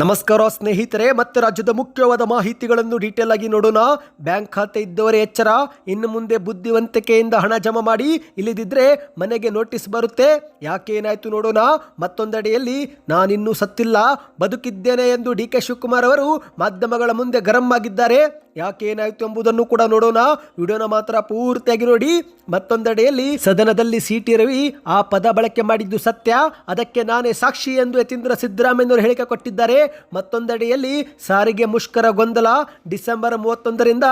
ನಮಸ್ಕಾರ ಸ್ನೇಹಿತರೆ, ಮತ್ತೆ ರಾಜ್ಯದ ಮುಖ್ಯವಾದ ಮಾಹಿತಿಗಳನ್ನು ಡೀಟೇಲ್ ಆಗಿ ನೋಡೋಣ. ಬ್ಯಾಂಕ್ ಖಾತೆ ಇದ್ದವರೇ ಎಚ್ಚರ. ಇನ್ನು ಮುಂದೆ ಬುದ್ಧಿವಂತಿಕೆಯಿಂದ ಹಣ ಜಮಾ ಮಾಡಿ ಇಲ್ಲದಿದ್ದರೆ ಮನೆಗೆ ನೋಟಿಸ್ ಬರುತ್ತೆ. ಯಾಕೆ ಏನಾಯಿತು ನೋಡೋಣ. ಮತ್ತೊಂದೆಡೆಯಲ್ಲಿ, ನಾನಿನ್ನೂ ಸತ್ತಿಲ್ಲ. ಬದುಕಿದ್ದೇನೆ ಎಂದು ಡಿ ಕೆ ಶಿವಕುಮಾರ್ ಅವರು ಮಾಧ್ಯಮಗಳ ಮುಂದೆ ಗರಂ ಆಗಿದ್ದಾರೆ. ಯಾಕೆ ಏನಾಯ್ತು ಎಂಬುದನ್ನು ಕೂಡ ನೋಡೋಣ. ವಿಡಿಯೋನ ಮಾತ್ರ ಪೂರ್ತಿಯಾಗಿ ನೋಡಿ. ಮತ್ತೊಂದೆಡೆಯಲ್ಲಿ ಸದನದಲ್ಲಿ ಸಿ ಟಿ ರವಿ ಆ ಪದ ಬಳಕೆ ಮಾಡಿದ್ದು ಸತ್ಯ. ಅದಕ್ಕೆ ನಾನೇ ಸಾಕ್ಷಿ ಎಂದು ಯತೀಂದ್ರ ಸಿದ್ದರಾಮಯ್ಯನವರು ಹೇಳಿಕೆ ಕೊಟ್ಟಿದ್ದಾರೆ. ಮತ್ತೊಂದೆಡೆಯಲ್ಲಿ ಸಾರಿಗೆ ಮುಷ್ಕರ ಗೊಂದಲ. ಡಿಸೆಂಬರ್ ಮೂವತ್ತೊಂದರಿಂದ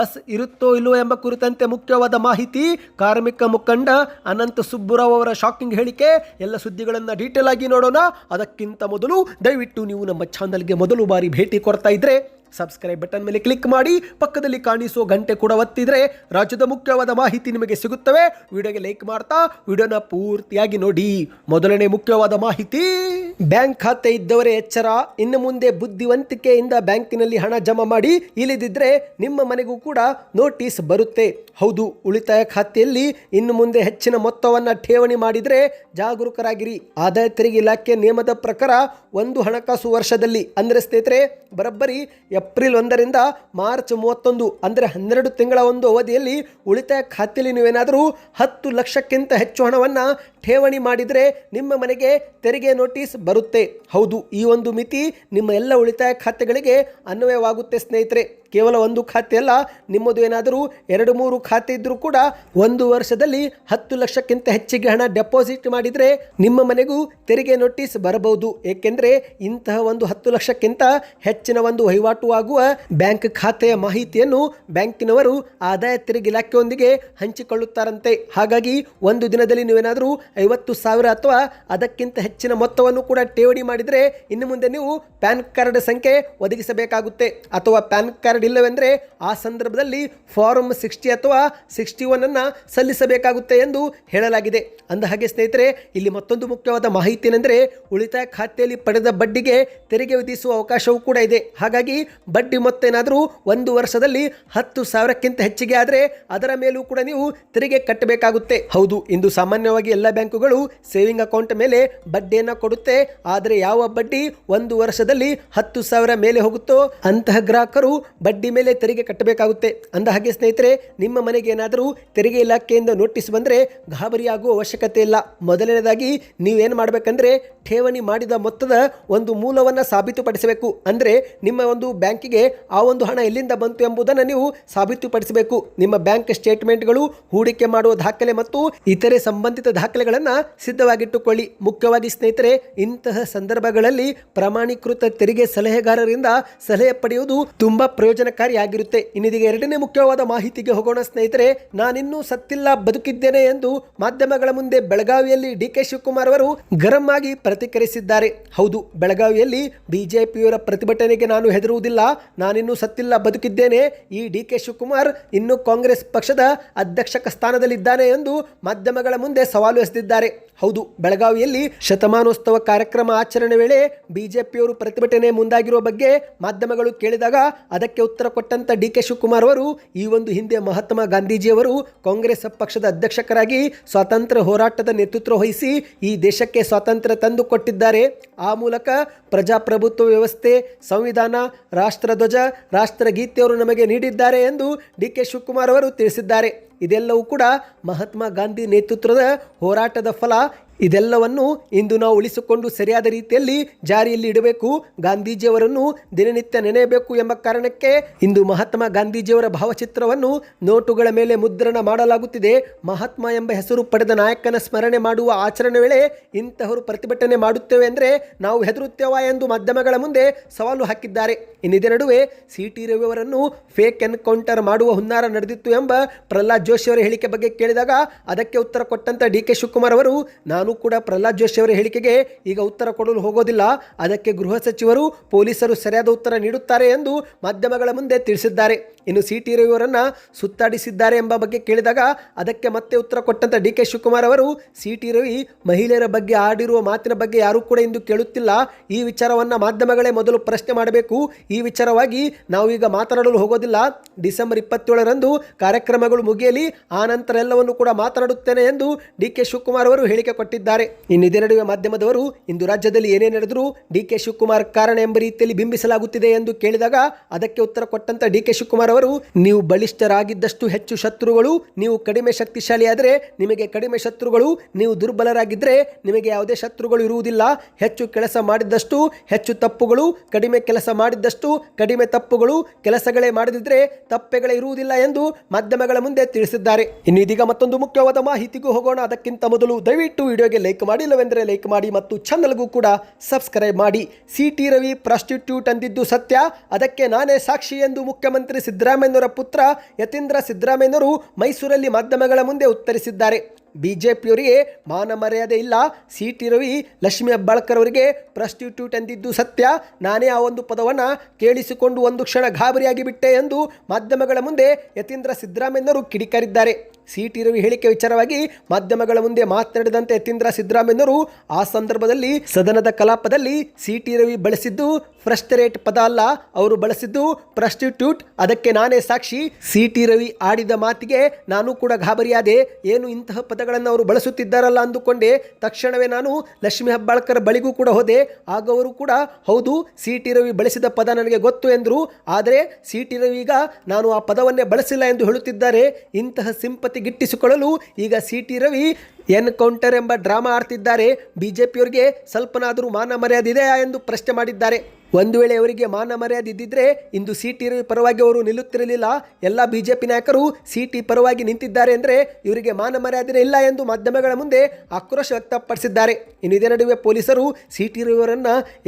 ಬಸ್ ಇರುತ್ತೋ ಇಲ್ಲೋ ಎಂಬ ಕುರಿತಂತೆ ಮುಖ್ಯವಾದ ಮಾಹಿತಿ. ಕಾರ್ಮಿಕ ಮುಖಂಡ ಅನಂತ ಸುಬ್ಬುರಾವ್ ಅವರ ಶಾಕಿಂಗ್ ಹೇಳಿಕೆ. ಎಲ್ಲ ಸುದ್ದಿಗಳನ್ನು ಡೀಟೇಲ್ ಆಗಿ ನೋಡೋಣ. ಅದಕ್ಕಿಂತ ಮೊದಲು ದಯವಿಟ್ಟು ನೀವು ನಮ್ಮ ಚಾನಲ್ಗೆ ಮೊದಲು ಬಾರಿ ಭೇಟಿ ಕೊಡ್ತಾ ಇದ್ರೆ ಸಬ್ಸ್ಕ್ರೈಬ್ ಬಟನ್ ಮೇಲೆ ಕ್ಲಿಕ್ ಮಾಡಿ, ಪಕ್ಕದಲ್ಲಿ ಕಾಣಿಸುವ ಗಂಟೆ ಕೂಡ ಒತ್ತಿದ್ರೆ ರಾಜ್ಯದ ಮುಖ್ಯವಾದ ಮಾಹಿತಿ ನಿಮಗೆ ಸಿಗುತ್ತವೆ. ವಿಡಿಯೋಗೆ ಲೈಕ್ ಮಾಡ್ತಾ, ವಿಡಿಯೋನ ಪೂರ್ತಿಯಾಗಿ ನೋಡಿ. ಮೊದಲನೇ ಮುಖ್ಯವಾದ ಮಾಹಿತಿ. ಬ್ಯಾಂಕ್ ಖಾತೆ ಇದ್ದವರೇ ಎಚ್ಚರ. ಇನ್ನು ಮುಂದೆ ಬುದ್ಧಿವಂತಿಕೆಯಿಂದ ಬ್ಯಾಂಕಿನಲ್ಲಿ ಹಣ ಜಮಾ ಮಾಡಿ ಇಲ್ಲದಿದ್ದರೆ ನಿಮ್ಮ ಮನೆಗೂ ಕೂಡ ನೋಟಿಸ್ ಬರುತ್ತೆ. ಹೌದು, ಉಳಿತಾಯ ಖಾತೆಯಲ್ಲಿ ಇನ್ನು ಮುಂದೆ ಹೆಚ್ಚಿನ ಮೊತ್ತವನ್ನು ಠೇವಣಿ ಮಾಡಿದರೆ ಜಾಗರೂಕರಾಗಿರಿ. ಆದಾಯ ತೆರಿಗೆ ಇಲಾಖೆ ನಿಯಮದ ಪ್ರಕಾರ ಒಂದು ಹಣಕಾಸು ವರ್ಷದಲ್ಲಿ, ಅಂದರೆ ಸ್ನೇಹಿತರೆ, ಬರೋಬ್ಬರಿ ಏಪ್ರಿಲ್ ಒಂದರಿಂದ ಮಾರ್ಚ್ ಮೂವತ್ತೊಂದು, ಅಂದರೆ ಹನ್ನೆರಡು ತಿಂಗಳ ಒಂದು ಅವಧಿಯಲ್ಲಿ ಉಳಿತಾಯ ಖಾತೆಯಲ್ಲಿ ನೀವೇನಾದರೂ ಹತ್ತು ಲಕ್ಷಕ್ಕಿಂತ ಹೆಚ್ಚು ಹಣವನ್ನು ಠೇವಣಿ ಮಾಡಿದರೆ ನಿಮ್ಮ ಮನೆಗೆ ತೆರಿಗೆ ನೋಟಿಸ್ ಬರುತ್ತೆ. ಹೌದು ಈ ಒಂದು ಮಿತಿ ನಿಮ್ಮ ಎಲ್ಲ ಉಳಿತಾಯ ಖಾತೆಗಳಿಗೆ ಅನ್ವಯವಾಗುತ್ತೆ ಸ್ನೇಹಿತರೆ. ಕೇವಲ ಒಂದು ಖಾತೆ ಅಲ್ಲ, ನಿಮ್ಮದು ಏನಾದರೂ ಎರಡು ಮೂರು ಖಾತೆ ಇದ್ದರೂ ಕೂಡ ಒಂದು ವರ್ಷದಲ್ಲಿ ಹತ್ತು ಲಕ್ಷಕ್ಕಿಂತ ಹೆಚ್ಚಿಗೆ ಹಣ ಡೆಪಾಸಿಟ್ ಮಾಡಿದರೆ ನಿಮ್ಮ ಮನೆಗೂ ತೆರಿಗೆ ನೋಟಿಸ್ ಬರಬಹುದು. ಏಕೆಂದರೆ ಇಂತಹ ಒಂದು ಹತ್ತು ಲಕ್ಷಕ್ಕಿಂತ ಹೆಚ್ಚಿನ ಒಂದು ವಹಿವಾಟು ಆಗುವ ಬ್ಯಾಂಕ್ ಖಾತೆಯ ಮಾಹಿತಿಯನ್ನು ಬ್ಯಾಂಕಿನವರು ಆದಾಯ ತೆರಿಗೆ ಇಲಾಖೆಯೊಂದಿಗೆ ಹಂಚಿಕೊಳ್ಳುತ್ತಾರಂತೆ. ಹಾಗಾಗಿ ಒಂದು ದಿನದಲ್ಲಿ ನೀವೇನಾದರೂ ಐವತ್ತು ಸಾವಿರ ಅಥವಾ ಅದಕ್ಕಿಂತ ಹೆಚ್ಚಿನ ಮೊತ್ತವನ್ನು ಕೂಡ ಠೇವಣಿ ಮಾಡಿದರೆ ಇನ್ನು ಮುಂದೆ ನೀವು ಪ್ಯಾನ್ ಕಾರ್ಡ್ ಸಂಖ್ಯೆ ಒದಗಿಸಬೇಕಾಗುತ್ತೆ. ಅಥವಾ ಪ್ಯಾನ್ ಕಾರ್ಡ್ ಇಲ್ಲವೆಂದರೆ ಆ ಸಂದರ್ಭದಲ್ಲಿ ಫಾರ್ಮ್ ಸಿಕ್ಸ್ಟಿ ಅಥವಾ ಸಿಕ್ಸ್ಟಿ ಒನ್ ಅನ್ನು ಸಲ್ಲಿಸಬೇಕಾಗುತ್ತೆ ಎಂದು ಹೇಳಲಾಗಿದೆ. ಅಂದ ಹಾಗೆ ಸ್ನೇಹಿತರೆ, ಇಲ್ಲಿ ಮತ್ತೊಂದು ಮುಖ್ಯವಾದ ಮಾಹಿತಿ ಏನೆಂದರೆ ಉಳಿತಾಯ ಖಾತೆಯಲ್ಲಿ ಪಡೆದ ಬಡ್ಡಿಗೆ ತೆರಿಗೆ ವಿಧಿಸುವ ಅವಕಾಶವೂ ಕೂಡ ಇದೆ. ಹಾಗಾಗಿ ಬಡ್ಡಿ ಮೊತ್ತ ಏನಾದರೂ ಒಂದು ವರ್ಷದಲ್ಲಿ ಹತ್ತು ಸಾವಿರಕ್ಕಿಂತ ಹೆಚ್ಚಿಗೆ ಆದರೆ ಅದರ ಮೇಲೂ ಕೂಡ ನೀವು ತೆರಿಗೆ ಕಟ್ಟಬೇಕಾಗುತ್ತೆ. ಹೌದು, ಇಂದು ಸಾಮಾನ್ಯವಾಗಿ ಎಲ್ಲ ಬ್ಯಾಂಕುಗಳು ಸೇವಿಂಗ್ ಅಕೌಂಟ್ ಮೇಲೆ ಬಡ್ಡಿಯನ್ನು ಕೊಡುತ್ತೆ. ಆದರೆ ಯಾವ ಬಡ್ಡಿ ಒಂದು ವರ್ಷದಲ್ಲಿ ಹತ್ತು ಸಾವಿರ ಮೇಲೆ ಹೋಗುತ್ತೋ ಅಂತಹ ಗ್ರಾಹಕರು ಮೇಲೆ ತೆರಿಗೆ ಕಟ್ಟಬೇಕಾಗುತ್ತೆ. ಅಂದ ಹಾಗೆ ಸ್ನೇಹಿತರೆ, ನಿಮ್ಮ ಮನೆಗೆ ಏನಾದರೂ ತೆರಿಗೆ ಇಲಾಖೆಯಿಂದ ನೋಟಿಸ್ ಬಂದರೆ ಗಾಬರಿಯಾಗುವ ಅವಶ್ಯಕತೆ ಇಲ್ಲ. ಮೊದಲನೇದಾಗಿ ನೀವೇನು ಮಾಡಬೇಕಂದ್ರೆ ಠೇವಣಿ ಮಾಡಿದ ಮೊತ್ತದ ಒಂದು ಮೂಲವನ್ನು ಸಾಬೀತುಪಡಿಸಬೇಕು. ಅಂದರೆ ನಿಮ್ಮ ಒಂದು ಬ್ಯಾಂಕಿಗೆ ಆ ಒಂದು ಹಣ ಎಲ್ಲಿಂದ ಬಂತು ಎಂಬುದನ್ನು ನೀವು ಸಾಬೀತುಪಡಿಸಬೇಕು. ನಿಮ್ಮ ಬ್ಯಾಂಕ್ ಸ್ಟೇಟ್ಮೆಂಟ್ಗಳು, ಹೂಡಿಕೆ ಮಾಡುವ ದಾಖಲೆ ಮತ್ತು ಇತರೆ ಸಂಬಂಧಿತ ದಾಖಲೆಗಳನ್ನು ಸಿದ್ಧವಾಗಿಟ್ಟುಕೊಳ್ಳಿ. ಮುಖ್ಯವಾಗಿ ಸ್ನೇಹಿತರೆ, ಇಂತಹ ಸಂದರ್ಭಗಳಲ್ಲಿ ಪ್ರಮಾಣೀಕೃತ ತೆರಿಗೆ ಸಲಹೆಗಾರರಿಂದ ಸಲಹೆ ಪಡೆಯುವುದು ತುಂಬಾ ಪ್ರಯೋಜನಕಾರಿಯಾಗಿರುತ್ತೆ ಇನ್ನಿದೀಗ ಎರಡನೇ ಮುಖ್ಯವಾದ ಮಾಹಿತಿಗೆ ಹೋಗೋಣ ಸ್ನೇಹಿತರೆ, ನಾನಿನ್ನೂ ಸತ್ತಿಲ್ಲ, ಬದುಕಿದ್ದೇನೆ ಎಂದು ಮಾಧ್ಯಮಗಳ ಮುಂದೆ ಬೆಳಗಾವಿಯಲ್ಲಿ ಡಿ ಕೆ ಶಿವಕುಮಾರ್ ಅವರು ಗರಂ ಆಗಿ ಪ್ರತಿಕ್ರಿಯಿಸಿದ್ದಾರೆ. ಹೌದು, ಬೆಳಗಾವಿಯಲ್ಲಿ ಬಿಜೆಪಿಯವರ ಪ್ರತಿಭಟನೆಗೆ ನಾನು ಹೆದರುವುದಿಲ್ಲ, ನಾನಿನ್ನೂ ಸತ್ತಿಲ್ಲ, ಬದುಕಿದ್ದೇನೆ. ಈ ಡಿ ಕೆ ಶಿವಕುಮಾರ್ ಇನ್ನು ಕಾಂಗ್ರೆಸ್ ಪಕ್ಷದ ಅಧ್ಯಕ್ಷಕ ಸ್ಥಾನದಲ್ಲಿದ್ದಾನೆ ಎಂದು ಮಾಧ್ಯಮಗಳ ಮುಂದೆ ಸವಾಲು ಎಸೆದಿದ್ದಾರೆ. ಹೌದು, ಬೆಳಗಾವಿಯಲ್ಲಿ ಶತಮಾನೋತ್ಸವ ಕಾರ್ಯಕ್ರಮ ಆಚರಣೆ ವೇಳೆ ಬಿಜೆಪಿಯವರು ಪ್ರತಿಭಟನೆ ಮುಂದಾಗಿರುವ ಬಗ್ಗೆ ಮಾಧ್ಯಮಗಳು ಕೇಳಿದಾಗ ಅದಕ್ಕೆ ಉತ್ತರ ಕೊಟ್ಟಂತ ಡಿ ಕೆ ಶಿವಕುಮಾರ್ ಅವರು ಈ ಒಂದು ಹಿಂದೆ ಮಹಾತ್ಮ ಗಾಂಧೀಜಿಯವರು ಕಾಂಗ್ರೆಸ್ ಪಕ್ಷದ ಅಧ್ಯಕ್ಷಕರಾಗಿ ಸ್ವಾತಂತ್ರ್ಯ ಹೋರಾಟದ ನೇತೃತ್ವ ವಹಿಸಿ ಈ ದೇಶಕ್ಕೆ ಸ್ವಾತಂತ್ರ್ಯ ತಂದು ಕೊಟ್ಟಿದ್ದಾರೆ. ಆ ಮೂಲಕ ಪ್ರಜಾಪ್ರಭುತ್ವ ವ್ಯವಸ್ಥೆ, ಸಂವಿಧಾನ, ರಾಷ್ಟ್ರಧ್ವಜ, ರಾಷ್ಟ್ರಗೀತೆಯವರು ನಮಗೆ ನೀಡಿದ್ದಾರೆ ಎಂದು ಡಿ ಕೆ ಶಿವಕುಮಾರ್ ಅವರು ತಿಳಿಸಿದ್ದಾರೆ. ಇದೆಲ್ಲವೂ ಕೂಡ ಮಹಾತ್ಮ ಗಾಂಧಿ ನೇತೃತ್ವದ ಹೋರಾಟದ ಫಲ. ಇದೆಲ್ಲವನ್ನು ಇಂದು ನಾವು ಉಳಿಸಿಕೊಂಡು ಸರಿಯಾದ ರೀತಿಯಲ್ಲಿ ಜಾರಿಯಲ್ಲಿ ಇಡಬೇಕು. ಗಾಂಧೀಜಿಯವರನ್ನು ದಿನನಿತ್ಯ ನೆನೆಯಬೇಕು ಎಂಬ ಕಾರಣಕ್ಕೆ ಇಂದು ಮಹಾತ್ಮ ಗಾಂಧೀಜಿಯವರ ಭಾವಚಿತ್ರವನ್ನು ನೋಟುಗಳ ಮೇಲೆ ಮುದ್ರಣ ಮಾಡಲಾಗುತ್ತಿದೆ. ಮಹಾತ್ಮ ಎಂಬ ಹೆಸರು ಪಡೆದ ನಾಯಕನ ಸ್ಮರಣೆ ಮಾಡುವ ಆಚರಣೆ ವೇಳೆ ಇಂತಹವರು ಪ್ರತಿಭಟನೆ ಮಾಡುತ್ತೇವೆ ಅಂದರೆ ನಾವು ಹೆದರುತ್ತೇವ ಎಂದು ಮಾಧ್ಯಮಗಳ ಮುಂದೆ ಸವಾಲು ಹಾಕಿದ್ದಾರೆ. ಇನ್ನಿದೆ ನಡುವೆ ಸಿ ಟಿ ರವಿಯವರನ್ನು ಫೇಕ್ ಎನ್ಕೌಂಟರ್ ಮಾಡುವ ಹುನ್ನಾರ ನಡೆದಿತ್ತು ಎಂಬ ಪ್ರಹ್ಲಾದ್ ಜೋಶಿ ಅವರ ಹೇಳಿಕೆ ಬಗ್ಗೆ ಕೇಳಿದಾಗ ಅದಕ್ಕೆ ಉತ್ತರ ಕೊಟ್ಟಂತ ಡಿ ಕೆ ಶಿವಕುಮಾರ್ ಅವರು, ನಾನು ಕೂಡ ಪ್ರಹ್ಲಾದ್ ಜೋಶಿ ಅವರ ಹೇಳಿಕೆಗೆ ಈಗ ಉತ್ತರ ಕೊಡಲು ಹೋಗೋದಿಲ್ಲ. ಅದಕ್ಕೆ ಗೃಹ ಸಚಿವರು, ಪೊಲೀಸರು ಸರಿಯಾದ ಉತ್ತರ ನೀಡುತ್ತಾರೆ ಎಂದು ಮಾಧ್ಯಮಗಳ ಮುಂದೆ ತಿಳಿಸಿದ್ದಾರೆ. ಇನ್ನು ಸಿ ಟಿ ರವಿಯವರನ್ನು ಸುತ್ತಾಡಿಸಿದ್ದಾರೆ ಎಂಬ ಬಗ್ಗೆ ಕೇಳಿದಾಗ ಅದಕ್ಕೆ ಮತ್ತೆ ಉತ್ತರ ಕೊಟ್ಟಂತ ಡಿ ಕೆ ಶಿವಕುಮಾರ್ ಅವರು, ಸಿ ಟಿ ರವಿ ಮಹಿಳೆಯರ ಬಗ್ಗೆ ಆಡಿರುವ ಮಾತಿನ ಬಗ್ಗೆ ಯಾರೂ ಕೂಡ ಇಂದು ಕೇಳುತ್ತಿಲ್ಲ. ಈ ವಿಚಾರವನ್ನು ಮಾಧ್ಯಮಗಳೇ ಮೊದಲು ಪ್ರಶ್ನೆ ಮಾಡಬೇಕು. ಈ ವಿಚಾರವಾಗಿ ನಾವು ಈಗ ಮಾತನಾಡಲು ಹೋಗೋದಿಲ್ಲ. ಡಿಸೆಂಬರ್ ಇಪ್ಪತ್ತೇಳರಂದು ಕಾರ್ಯಕ್ರಮಗಳು ಮುಗಿಯಲಿ ಆ ನಂತರ ಎಲ್ಲವನ್ನು ಕೂಡ ಮಾತನಾಡುತ್ತೇನೆ ಎಂದು ಡಿ ಕೆ ಶಿವಕುಮಾರ್ ಅವರು ಹೇಳಿಕೆ ಕೊಟ್ಟಿದ್ದಾರೆ. ಇನ್ನಿದೆ ನಡುವೆ ಮಾಧ್ಯಮದವರು ಇಂದು ರಾಜ್ಯದಲ್ಲಿ ಏನೇ ನಡೆದರೂ ಡಿ ಕೆ ಶಿವಕುಮಾರ್ ಕಾರಣ ಎಂಬ ರೀತಿಯಲ್ಲಿ ಬಿಂಬಿಸಲಾಗುತ್ತಿದೆ ಎಂದು ಕೇಳಿದಾಗ ಅದಕ್ಕೆ ಉತ್ತರ ಕೊಟ್ಟಂತ ಡಿ ಕೆ ಶಿವಕುಮಾರ್ ಅವರು, ನೀವು ಬಲಿಷ್ಠರಾಗಿದ್ದಷ್ಟು ಹೆಚ್ಚು ಶತ್ರುಗಳು, ನೀವು ಕಡಿಮೆ ಶಕ್ತಿಶಾಲಿಯಾದರೆ ನಿಮಗೆ ಕಡಿಮೆ ಶತ್ರುಗಳು, ನೀವು ದುರ್ಬಲರಾಗಿದ್ದರೆ ನಿಮಗೆ ಯಾವುದೇ ಶತ್ರುಗಳು ಇರುವುದಿಲ್ಲ. ಹೆಚ್ಚು ಕೆಲಸ ಮಾಡಿದಷ್ಟು ಹೆಚ್ಚು ತಪ್ಪುಗಳು, ಕಡಿಮೆ ಕೆಲಸ ಮಾಡಿದ್ದಷ್ಟು ಕಡಿಮೆ ತಪ್ಪುಗಳು, ಕೆಲಸಗಳೇ ಮಾಡದಿದ್ರೆ ತಪ್ಪೆಗಳೇ ಇರುವುದಿಲ್ಲ ಎಂದು ಮಾಧ್ಯಮಗಳ ಮುಂದೆ ತಿಳಿಸಿದ್ದಾರೆ. ಇನ್ನು ಇದೀಗ ಮತ್ತೊಂದು ಮುಖ್ಯವಾದ ಮಾಹಿತಿಗೂ ಹೋಗೋಣ. ಅದಕ್ಕಿಂತ ಮೊದಲು ದಯವಿಟ್ಟು ವಿಡಿಯೋಗೆ ಲೈಕ್ ಮಾಡಿ. ಇಲ್ಲವೆಂದರೆ ಲೈಕ್ ಮಾಡಿ ಮತ್ತು ಚಾನಲ್ಗೂ ಕೂಡ ಸಬ್ಸ್ಕ್ರೈಬ್ ಮಾಡಿ. ಸಿ ಟಿ ರವಿ ಪ್ರಾಸ್ಟಿಟ್ಯೂಟ್ ಅಂದಿದ್ದು ಸತ್ಯ. ಅದಕ್ಕೆ ನಾನೇ ಸಾಕ್ಷಿ ಎಂದು ಮುಖ್ಯಮಂತ್ರಿ ಸಿದ್ದರಾಮಯ್ಯನವರ ಪುತ್ರ ಯತೀಂದ್ರ ಸಿದ್ದರಾಮಯ್ಯನವರು ಮೈಸೂರಲ್ಲಿ ಮಾಧ್ಯಮಗಳ ಮುಂದೆ ಉತ್ತರಿಸಿದ್ದಾರೆ. ಬಿಜೆಪಿಯವರಿಗೆ ಮಾನ ಮರ್ಯಾದೆ ಇಲ್ಲ. ಸಿ ಟಿ ರವಿ ಲಕ್ಷ್ಮಿ ಹೆಬ್ಬಾಳ್ಕರ್ ಅವರಿಗೆ ಪ್ರಾಸ್ಟಿಟ್ಯೂಟ್ ಎಂದಿದ್ದು ಸತ್ಯ. ನಾನೇ ಆ ಒಂದು ಪದವನ್ನು ಕೇಳಿಸಿಕೊಂಡು ಒಂದು ಕ್ಷಣ ಗಾಬರಿಯಾಗಿ ಬಿಟ್ಟೆ ಎಂದು ಮಾಧ್ಯಮಗಳ ಮುಂದೆ ಯತೀಂದ್ರ ಸಿದ್ದರಾಮಯ್ಯನವರು ಕಿಡಿಕಾರಿದ್ದಾರೆ. ಸಿ ಟಿ ರವಿ ಹೇಳಿಕೆ ವಿಚಾರವಾಗಿ ಮಾಧ್ಯಮಗಳ ಮುಂದೆ ಮಾತನಾಡಿದಂತೆ ಯತೀಂದ್ರ ಸಿದ್ದರಾಮಯ್ಯನವರು, ಆ ಸಂದರ್ಭದಲ್ಲಿ ಸದನದ ಕಲಾಪದಲ್ಲಿ ಸಿ ಟಿ ರವಿ ಬಳಸಿದ್ದು ಫ್ರಸ್ಟರೇಟ್ ಪದ ಅಲ್ಲ, ಅವರು ಬಳಸಿದ್ದು ಪ್ರಸ್ಟಿಟ್ಯೂಟ್. ಅದಕ್ಕೆ ನಾನೇ ಸಾಕ್ಷಿ. ಸಿ ಟಿ ರವಿ ಆಡಿದ ಮಾತಿಗೆ ನಾನು ಕೂಡ ಗಾಬರಿಯಾದೆ. ಏನು ಇಂತಹ ಪದಗಳನ್ನು ಅವರು ಬಳಸುತ್ತಿದ್ದಾರಲ್ಲ ಅಂದುಕೊಂಡೆ. ತಕ್ಷಣವೇ ನಾನು ಲಕ್ಷ್ಮಿ ಹೆಬ್ಬಾಳ್ಕರ್ ಬಳಿಗೂ ಕೂಡ ಹೋದೆ. ಆಗ ಅವರು ಕೂಡ, ಹೌದು ಸಿ ಟಿ ರವಿ ಬಳಸಿದ ಪದ ನನಗೆ ಗೊತ್ತು ಎಂದರು. ಆದರೆ ಸಿ ಟಿ ರವಿ ಈಗ ನಾನು ಆ ಪದವನ್ನೇ ಬಳಸಿಲ್ಲ ಎಂದು ಹೇಳುತ್ತಿದ್ದಾರೆ. ಇಂತಹ ಸಿಂಪತಿ ಗಿಟ್ಟಿಸಿಕೊಳ್ಳಲು ಈಗ ಸಿ ಟಿ ರವಿ ಎನ್ಕೌಂಟರ್ ಎಂಬ ಡ್ರಾಮಾ ಆಡ್ತಿದ್ದಾರೆ. ಬಿಜೆಪಿಯವರಿಗೆ ಸ್ವಲ್ಪನಾದರೂ ಮಾನ ಮರ್ಯಾದೆ ಇದೆಯಾ ಎಂದು ಪ್ರಶ್ನೆ ಮಾಡಿದ್ದಾರೆ. ಒಂದು ವೇಳೆ ಅವರಿಗೆ ಮಾನ ಮರ್ಯಾದೆ ಇದ್ದಿದ್ರೆ ಇಂದು ಸಿ ಟಿ ಪರವಾಗಿ ಅವರು ನಿಲ್ಲುತ್ತಿರಲಿಲ್ಲ. ಎಲ್ಲ ಬಿಜೆಪಿ ನಾಯಕರು ಸಿ ಟಿ ಪರವಾಗಿ ನಿಂತಿದ್ದಾರೆ ಅಂದರೆ ಇವರಿಗೆ ಮಾನ ಮರ್ಯಾದೆ ಇಲ್ಲ ಎಂದು ಮಾಧ್ಯಮಗಳ ಮುಂದೆ ಆಕ್ರೋಶ ವ್ಯಕ್ತಪಡಿಸಿದ್ದಾರೆ. ಇನ್ನು ಇದೇ ನಡುವೆ ಪೊಲೀಸರು ಸಿ ಟಿ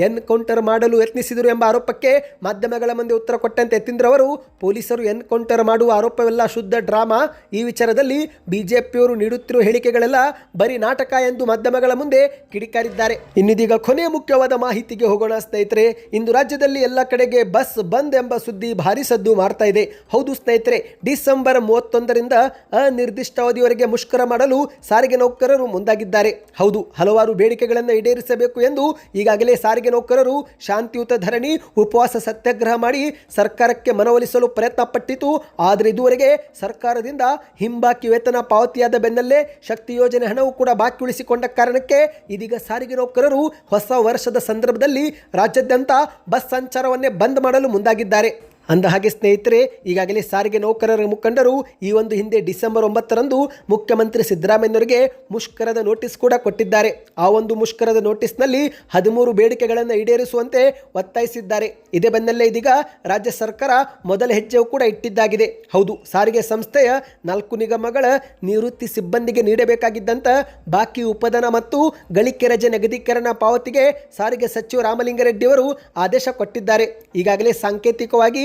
ಎನ್ಕೌಂಟರ್ ಮಾಡಲು ಯತ್ನಿಸಿದರು ಎಂಬ ಆರೋಪಕ್ಕೆ ಮಾಧ್ಯಮಗಳ ಮುಂದೆ ಉತ್ತರ ಕೊಟ್ಟಂತೆ ಯತೀಂದ್ರ ಅವರು, ಪೊಲೀಸರು ಎನ್ಕೌಂಟರ್ ಮಾಡುವ ಆರೋಪವೆಲ್ಲ ಶುದ್ಧ ಡ್ರಾಮಾ. ಈ ವಿಚಾರದಲ್ಲಿ ಬಿಜೆಪಿಯವರು ನೀಡುತ್ತಿರುವ ಹೇಳಿಕೆಗಳೆಲ್ಲ ಬರೀ ನಾಟಕ ಎಂದು ಮಾಧ್ಯಮಗಳ ಮುಂದೆ ಕಿಡಿಕಾರಿದ್ದಾರೆ. ಇನ್ನಿದೀಗ ಕೊನೆಯ ಮುಖ್ಯವಾದ ಮಾಹಿತಿಗೆ ಹೋಗೋಣ ಸ್ನೇಹಿತರೆ. ಇಂದು ರಾಜ್ಯದಲ್ಲಿ ಎಲ್ಲ ಕಡೆಗೆ ಬಸ್ ಬಂದ್ ಎಂಬ ಸುದ್ದಿ ಭಾರಿ ಸದ್ದು ಮಾಡ್ತಾ ಇದೆ. ಹೌದು ಸ್ನೇಹಿತರೆ, ಡಿಸೆಂಬರ್ ಮೂವತ್ತೊಂದರಿಂದ ಅನಿರ್ದಿಷ್ಟಾವಧಿಯವರೆಗೆ ಮುಷ್ಕರ ಮಾಡಲು ಸಾರಿಗೆ ನೌಕರರು ಮುಂದಾಗಿದ್ದಾರೆ. ಹೌದು, ಹಲವಾರು ಬೇಡಿಕೆಗಳನ್ನು ಈಡೇರಿಸಬೇಕು ಎಂದು ಈಗಾಗಲೇ ಸಾರಿಗೆ ನೌಕರರು ಶಾಂತಿಯುತ ಧರಣಿ, ಉಪವಾಸ ಸತ್ಯಾಗ್ರಹ ಮಾಡಿ ಸರ್ಕಾರಕ್ಕೆ ಮನವೊಲಿಸಲು ಪ್ರಯತ್ನ ಪಟ್ಟಿತು ಆದರೆ ಇದುವರೆಗೆ ಸರ್ಕಾರದಿಂದ ಹಿಂಬಾಕಿ ವೇತನ ಪಾವತಿಯಾದ ಬೆನ್ನಲ್ಲೇ ಶಕ್ತಿ ಯೋಜನೆ ಹಣವು ಕೂಡ ಬಾಕಿ ಉಳಿಸಿಕೊಂಡ ಕಾರಣಕ್ಕೆ ಇದೀಗ ಸಾರಿಗೆ ನೌಕರರು ಹೊಸ ವರ್ಷದ ಸಂದರ್ಭದಲ್ಲಿ ರಾಜ್ಯಾದ್ಯಂತ ಬಸ್ ಸಂಚಾರವನ್ನೇ ಬಂದ್ ಮಾಡಲು ಮುಂದಾಗಿದ್ದಾರೆ. ಅಂದ ಹಾಗೆ ಸ್ನೇಹಿತರೆ, ಈಗಾಗಲೇ ಸಾರಿಗೆ ನೌಕರರ ಮುಖಂಡರು ಈ ಒಂದು ಹಿಂದೆ ಡಿಸೆಂಬರ್ ಒಂಬತ್ತರಂದು ಮುಖ್ಯಮಂತ್ರಿ ಸಿದ್ದರಾಮಯ್ಯನವರಿಗೆ ಮುಷ್ಕರದ ನೋಟಿಸ್ ಕೂಡ ಕೊಟ್ಟಿದ್ದಾರೆ. ಆ ಒಂದು ಮುಷ್ಕರದ ನೋಟಿಸ್ನಲ್ಲಿ ಹದಿಮೂರು ಬೇಡಿಕೆಗಳನ್ನು ಈಡೇರಿಸುವಂತೆ ಒತ್ತಾಯಿಸಿದ್ದಾರೆ. ಇದೇ ಬೆನ್ನಲ್ಲೇ ಇದೀಗ ರಾಜ್ಯ ಸರ್ಕಾರ ಮೊದಲ ಹೆಜ್ಜೆಯು ಕೂಡ ಇಟ್ಟಿದ್ದಾಗಿದೆ. ಹೌದು, ಸಾರಿಗೆ ಸಂಸ್ಥೆಯ ನಾಲ್ಕು ನಿಗಮಗಳ ನಿವೃತ್ತಿ ಸಿಬ್ಬಂದಿಗೆ ನೀಡಬೇಕಾಗಿದ್ದಂಥ ಬಾಕಿ ಉಪಧನ ಮತ್ತು ಗಳಿಕೆ ರಜೆ ನಗದೀಕರಣ ಪಾವತಿಗೆ ಸಾರಿಗೆ ಸಚಿವ ರಾಮಲಿಂಗಾರೆಡ್ಡಿಯವರು ಆದೇಶ ಕೊಟ್ಟಿದ್ದಾರೆ. ಈಗಾಗಲೇ ಸಾಂಕೇತಿಕವಾಗಿ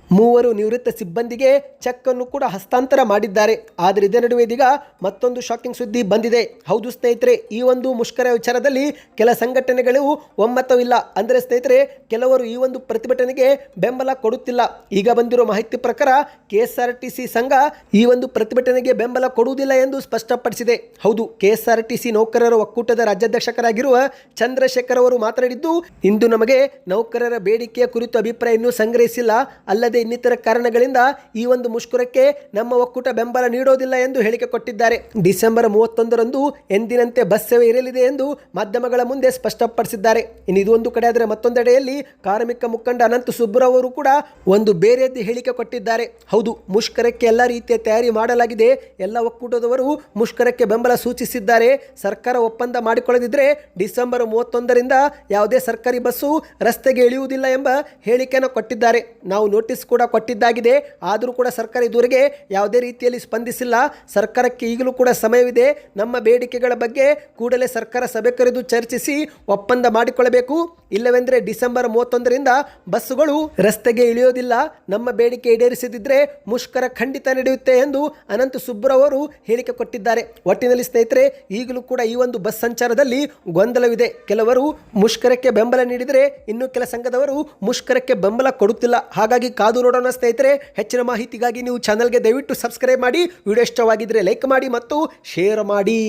ಮೂವರು ನಿವೃತ್ತ ಸಿಬ್ಬಂದಿಗೆ ಚೆಕ್ ಅನ್ನು ಕೂಡ ಹಸ್ತಾಂತರ ಮಾಡಿದ್ದಾರೆ. ಆದರೆ ಇದೇ ನಡುವೆ ಇದೀಗ ಮತ್ತೊಂದು ಶಾಕಿಂಗ್ ಸುದ್ದಿ ಬಂದಿದೆ. ಹೌದು ಸ್ನೇಹಿತರೆ, ಈ ಒಂದು ಮುಷ್ಕರ ವಿಚಾರದಲ್ಲಿ ಕೆಲ ಸಂಘಟನೆಗಳು ಒಮ್ಮತವಿಲ್ಲ ಅಂದರೆ ಸ್ನೇಹಿತರೆ, ಕೆಲವರು ಈ ಒಂದು ಪ್ರತಿಭಟನೆಗೆ ಬೆಂಬಲ ಕೊಡುತ್ತಿಲ್ಲ. ಈಗ ಬಂದಿರೋ ಮಾಹಿತಿ ಪ್ರಕಾರ ಕೆ ಎಸ್ ಆರ್ ಟಿ ಸಂಘ ಈ ಒಂದು ಪ್ರತಿಭಟನೆಗೆ ಬೆಂಬಲ ಕೊಡುವುದಿಲ್ಲ ಎಂದು ಸ್ಪಷ್ಟಪಡಿಸಿದೆ. ಹೌದು K S R T C ನೌಕರರ ಒಕ್ಕೂಟದ ರಾಜ್ಯಾಧ್ಯಕ್ಷರಾಗಿರುವ ಚಂದ್ರಶೇಖರ್ ಅವರು ಮಾತನಾಡಿದ್ದು, ಇಂದು ನಮಗೆ ನೌಕರರ ಬೇಡಿಕೆಯ ಕುರಿತು ಅಭಿಪ್ರಾಯ ಇನ್ನೂ ಸಂಗ್ರಹಿಸಿಲ್ಲ. ಅಲ್ಲದೆ ಇನ್ನಿತರ ಕಾರಣಗಳಿಂದ ಈ ಒಂದು ಮುಷ್ಕರಕ್ಕೆ ನಮ್ಮ ಒಕ್ಕೂಟ ಬೆಂಬಲ ನೀಡೋದಿಲ್ಲ ಎಂದು ಹೇಳಿಕೆ ಕೊಟ್ಟಿದ್ದಾರೆ. ಡಿಸೆಂಬರ್ ಮೂವತ್ತೊಂದರಂದು ಎಂದಿನಂತೆ ಬಸ್ ಸೇವೆ ಇರಲಿದೆ ಎಂದು ಮಾಧ್ಯಮಗಳ ಮುಂದೆ ಸ್ಪಷ್ಟಪಡಿಸಿದ್ದಾರೆ. ಇನ್ನು ಇದೊಂದು ಕಡೆ ಆದರೆ ಮತ್ತೊಂದೆಡೆಯಲ್ಲಿ ಕಾರ್ಮಿಕ ಮುಖಂಡ ಅನಂತ ಸುಬ್ಬರಾವ್ ಅವರು ಕೂಡ ಒಂದು ಬೇರೆಯದ್ದು ಹೇಳಿಕೆ ಕೊಟ್ಟಿದ್ದಾರೆ. ಹೌದು, ಮುಷ್ಕರಕ್ಕೆ ಎಲ್ಲ ರೀತಿಯ ತಯಾರಿ ಮಾಡಲಾಗಿದೆ. ಎಲ್ಲ ಒಕ್ಕೂಟದವರು ಮುಷ್ಕರಕ್ಕೆ ಬೆಂಬಲ ಸೂಚಿಸಿದ್ದಾರೆ. ಸರ್ಕಾರ ಒಪ್ಪಂದ ಮಾಡಿಕೊಳ್ಳದಿದ್ದರೆ ಡಿಸೆಂಬರ್ ಮೂವತ್ತೊಂದರಿಂದ ಯಾವುದೇ ಸರ್ಕಾರಿ ಬಸ್ಸು ರಸ್ತೆಗೆ ಇಳಿಯುವುದಿಲ್ಲ ಎಂಬ ಹೇಳಿಕೆಯನ್ನು ಕೊಟ್ಟಿದ್ದಾರೆ. ನಾವು ನೋಟಿಸ್ ಕೂಡ ಕೊಟ್ಟಿದ್ದಾಗಿದೆ. ಆದರೂ ಕೂಡ ಸರ್ಕಾರ ಇದುವರೆಗೆ ಯಾವುದೇ ರೀತಿಯಲ್ಲಿ ಸ್ಪಂದಿಸಿಲ್ಲ. ಸರ್ಕಾರಕ್ಕೆ ಈಗಲೂ ಕೂಡ ಸಮಯವಿದೆ. ನಮ್ಮ ಬೇಡಿಕೆಗಳ ಬಗ್ಗೆ ಕೂಡಲೇ ಸರ್ಕಾರ ಸಭೆ ಕರೆದು ಚರ್ಚಿಸಿ ಒಪ್ಪಂದ ಮಾಡಿಕೊಳ್ಳಬೇಕು. ಇಲ್ಲವೆಂದರೆ ಡಿಸೆಂಬರ್ ಮೂವತ್ತೊಂದರಿಂದ ಬಸ್ಸುಗಳು ರಸ್ತೆಗೆ ಇಳಿಯೋದಿಲ್ಲ. ನಮ್ಮ ಬೇಡಿಕೆ ಈಡೇರಿಸದಿದ್ದರೆ ಮುಷ್ಕರ ಖಂಡಿತ ನಡೆಯುತ್ತೆ ಎಂದು ಅನಂತ ಸುಬ್ರ ಅವರು ಹೇಳಿಕೆ ಕೊಟ್ಟಿದ್ದಾರೆ. ಒಟ್ಟಿನಲ್ಲಿ ಸ್ನೇಹಿತರೆ, ಈಗಲೂ ಕೂಡ ಈ ಒಂದು ಬಸ್ ಸಂಚಾರದಲ್ಲಿ ಗೊಂದಲವಿದೆ. ಕೆಲವರು ಮುಷ್ಕರಕ್ಕೆ ಬೆಂಬಲ ನೀಡಿದರೆ ಇನ್ನು ಕೆಲ ಸಂಘದವರು ಮುಷ್ಕರಕ್ಕೆ ಬೆಂಬಲ ಕೊಡುತ್ತಿಲ್ಲ. ಹಾಗಾಗಿ ಕಾದು ನೋಡೋಣ ಸ್ನೇಹಿತರೆ, ಹೆಚ್ಚಿನ ಮಾಹಿತಿಗಾಗಿ ನೀವು ಚಾನಲ್ಗೆ ದಯವಿಟ್ಟು ಸಬ್ಸ್ಕ್ರೈಬ್ ಮಾಡಿ ವಿಡಿಯೋ ಇಷ್ಟವಾಗಿದ್ದರೆ ಲೈಕ್ ಮಾಡಿ ಮತ್ತು ಶೇರ್ ಮಾಡಿ.